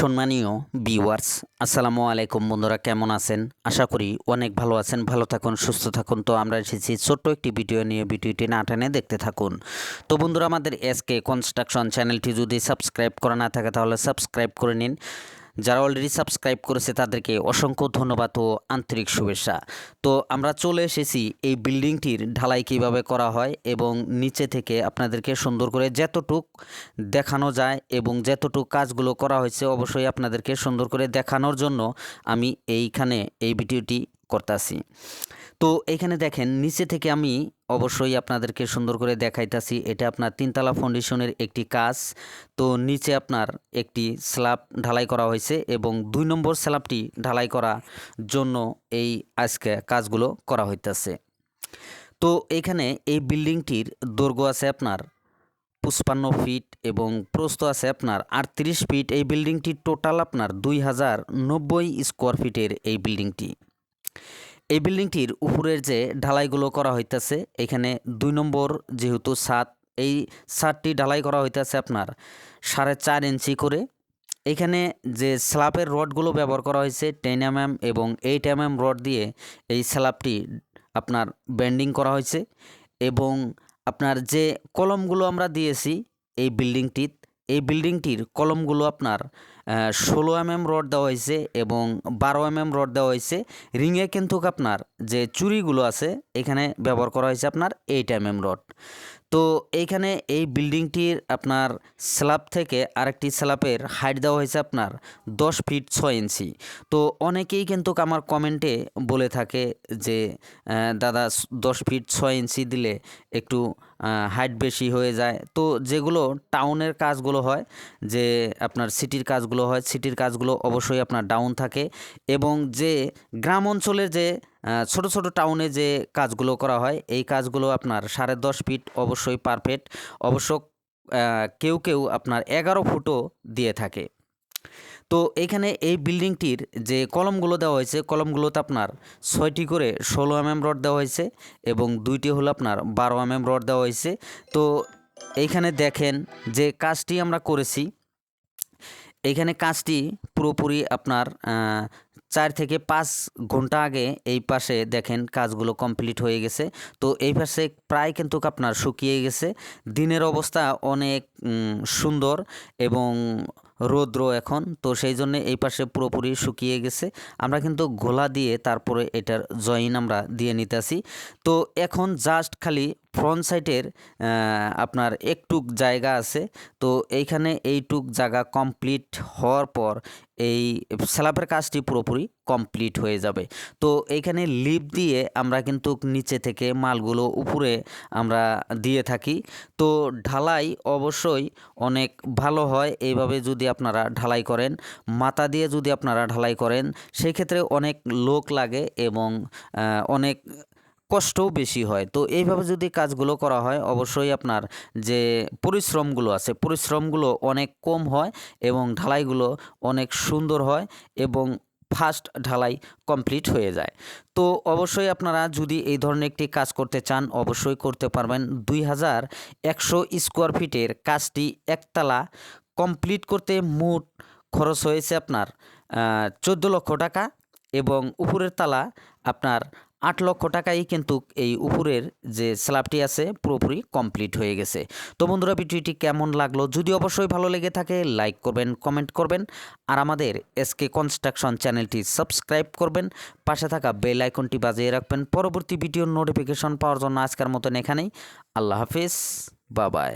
সম্মানীয় ভিউয়ার্স, আসসালামু আলাইকুম। বন্ধুরা, কেমন আছেন? আশা করি অনেক ভালো আছেন, ভালো থাকুন, সুস্থ থাকুন। তো আমরা এসেছি ছোট্ট একটি ভিডিও নিয়ে, ভিডিওটি না টেনে দেখতে থাকুন। তো বন্ধুরা, আমাদের এসকে কনস্ট্রাকশন চ্যানেলটি যদি সাবস্ক্রাইব করা না থাকে, তাহলে সাবস্ক্রাইব করে নিন। যারা অলরেডি সাবস্ক্রাইব করেছে তাদেরকে অসংখ্য ধন্যবাদ ও আন্তরিক শুভেচ্ছা। তো আমরা চলে এসেছি এই বিল্ডিংটির ঢালাই কীভাবে করা হয় এবং নিচে থেকে আপনাদেরকে সুন্দর করে যতটুক দেখানো যায় এবং যতটুক কাজগুলো করা হয়েছে অবশ্যই আপনাদেরকে সুন্দর করে দেখানোর জন্য আমি এইখানে এই ভিডিওটি করতেছি। তো এইখানে দেখেন, নিচে থেকে আমি অবশ্যই আপনাদেরকে সুন্দর করে দেখাইতাছি। এটা আপনার তিনতলা ফাউন্ডেশনের একটি কাজ। তো নিচে আপনার একটি স্ল্যাব ঢালাই করা হয়েছে এবং দুই নম্বর স্ল্যাবটি ঢালাই করার জন্য এই আজকে কাজগুলো করা হইতাছে। তো এখানে এই বিল্ডিংটির দৈর্ঘ্য আছে আপনার পঁচপান্ন ফিট এবং প্রস্থ আছে আপনার আটত্রিশ ফিট এই বিল্ডিংটি টোটাল আপনার দুই হাজার নব্বই স্কোয়ার ফিটের এই বিল্ডিংটি এই বিল্ডিংটির উপরের যে ঢালাইগুলো করা হইতাছে, এখানে দুই নম্বর যেহেতু ছাদ, এই ছাদটি ঢালাই করা হইতাছে আপনার সাড়ে চার ইঞ্চি করে। এখানে যে স্ল্যাবের রডগুলো ব্যবহার করা হয়েছে, টেন এম এম এবং এইট এম এম রড দিয়ে এই স্ল্যাবটি আপনার বেন্ডিং করা হয়েছে এবং আপনার যে কলমগুলো আমরা দিয়েছি, এই বিল্ডিংটির এই বিল্ডিংটির কলমগুলো আপনার ষোলো এম এম রড দেওয়া হয়েছে এবং বারো এম এম রড দেওয়া হয়েছে। রিংয়ে কিন্তু আপনার যে চুরিগুলো আছে, এখানে ব্যবহার করা হয়েছে আপনার এইট এম এম রড। তো এইখানে এই বিল্ডিংটির আপনার স্ল্যাব থেকে আরেকটি স্ল্যাবের হাইট দেওয়া হয়েছে আপনার দশ ফিট ছয় ইঞ্চি। তো অনেকেই কিন্তু আমার কমেন্টে বলে থাকে যে দাদা দশ ফিট ছয় ইঞ্চি দিলে একটু হাইট বেশি হয়ে যায়। তো যেগুলো টাউনের কাজগুলো হয়, যে আপনার সিটির কাজগুলো হয় সিটির কাজগুলো অবশ্যই আপনার ডাউন থাকে এবং যে গ্রাম অঞ্চলের যে ছোট ছোট টাউনে যে কাজগুলো করা হয়, এই কাজগুলো আপনার সাড়ে দশ ফিট অবশ্যই পারফেক্ট অবশ্য কেউ কেউ আপনার এগারো ফুটও দিয়ে থাকে। তো এইখানে এই বিল্ডিংটির যে কলমগুলো দেওয়া হয়েছে, কলমগুলোতে আপনার ছয়টি করে ষোলো এম এম রড দেওয়া হয়েছে এবং দুইটি হলো আপনার বারো এম এম রড দেওয়া হয়েছে। তো এইখানে দেখেন যে কাজটি আমরা করেছি। এইখানে কাজটি পুরোপুরি আপনার চার থেকে পাঁচ ঘণ্টা আগে এই পাশে দেখেন কাজগুলো কমপ্লিট হয়ে গেছে। তো এই পাশে প্রায় কিন্তু আপনার শুকিয়ে গেছে। দিনের অবস্থা অনেক সুন্দর এবং রৌদ্র এখন। তো সেই জন্য এই পাশে পুরোপুরি শুকিয়ে গেছে। আমরা কিন্তু ঘোলা দিয়ে তারপরে এটার জয়েন আমরা দিয়ে নিতেছি। তো এখন জাস্ট খালি ফ্রন্ট সাইডের আপনার একটুক জায়গা আছে। তো এইখানে এইটুক জায়গা কমপ্লিট হওয়ার পর এই স্ল্যাবের কাজটি পুরোপুরি কমপ্লিট হয়ে যাবে। তো এইখানে লিপ দিয়ে আমরা কিন্তু নিচে থেকে মালগুলো উপরে আমরা দিয়ে থাকি। তো ঢালাই অবশ্যই অনেক ভালো হয়। এইভাবে যদি আপনারা ঢালাই করেন, মাথা দিয়ে যদি আপনারা ঢালাই করেন সেই ক্ষেত্রে অনেক লোক লাগে এবং অনেক কষ্টও বেশি হয়। তো এইভাবে যদি কাজগুলো করা হয়, অবশ্যই আপনার যে পরিশ্রমগুলো আছে, পরিশ্রমগুলো অনেক কম হয় এবং ঢালাইগুলো অনেক সুন্দর হয় এবং ফার্স্ট ঢালাই কমপ্লিট হয়ে যায়। তো অবশ্যই আপনারা যদি এই ধরনের একটি কাজ করতে চান, অবশ্যই করতে পারবেন। দুই হাজার একশো স্কোয়ার ফিটের কাজটি একতলা কমপ্লিট করতে মোট খরচ হয়েছে আপনার চোদ্দ লক্ষ টাকা এবং উপরের তালা আপনার আট লক্ষ টাকাই কিন্তু এই উপরের যে স্ল্যাবটি আছে পুরোপুরি কমপ্লিট হয়ে গেছে। তো বন্ধুরা, ভিডিওটি কেমন লাগল? যদি অবশ্যই ভালো লেগে থাকে, লাইক করবেন, কমেন্ট করবেন, আর আমাদের এসকে কনস্ট্রাকশন চ্যানেলটি সাবস্ক্রাইব করবেন। পাশে থাকা বেল আইকনটি বাজিয়ে রাখবেন। পরবর্তী ভিডিওর নোটিফিকেশন পাওয়ার জন্য আজকের মতন এখানেই। আল্লাহ হাফিজ বাবাই